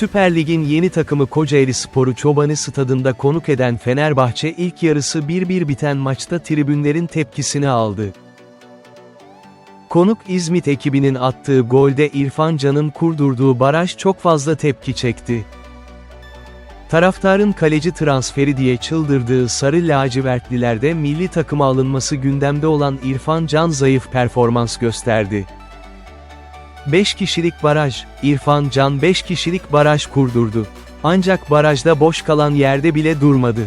Süper Lig'in yeni takımı Kocaeli Sporu Çobanı stadında konuk eden Fenerbahçe ilk yarısı 1-1 biten maçta tribünlerin tepkisini aldı. Konuk İzmit ekibinin attığı golde İrfan Can'ın kurdurduğu baraj çok fazla tepki çekti. Taraftarın kaleci transferi diye çıldırdığı sarı lacivertlilerde milli takıma alınması gündemde olan İrfan Can zayıf performans gösterdi. 5 kişilik baraj, İrfan Can 5 kişilik baraj kurdurdu. Ancak barajda boş kalan yerde bile durmadı.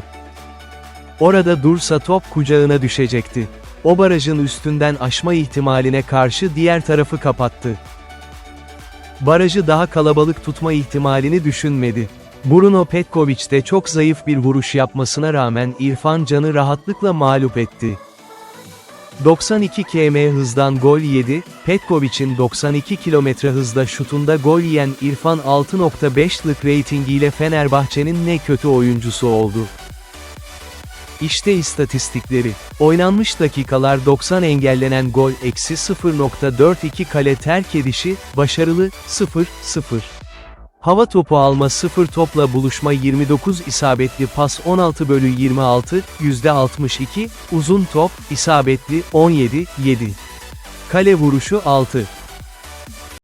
Orada dursa top kucağına düşecekti. O barajın üstünden aşma ihtimaline karşı diğer tarafı kapattı. Barajı daha kalabalık tutma ihtimalini düşünmedi. Bruno Petkovic de çok zayıf bir vuruş yapmasına rağmen İrfan Can'ı rahatlıkla mağlup etti. 92 km hızdan gol yedi, Petkovic'in 92 km hızda şutunda gol yiyen İrfan 6.5'lık reytingiyle Fenerbahçe'nin ne kötü oyuncusu oldu. İşte istatistikleri. Oynanmış dakikalar 90 engellenen gol eksi 0.42 kale terk edişi, başarılı, 0, 0. Hava topu alma 0 topla buluşma 29 isabetli pas 16 bölü 26, %62, uzun top, isabetli 17, 7. Kale vuruşu 6.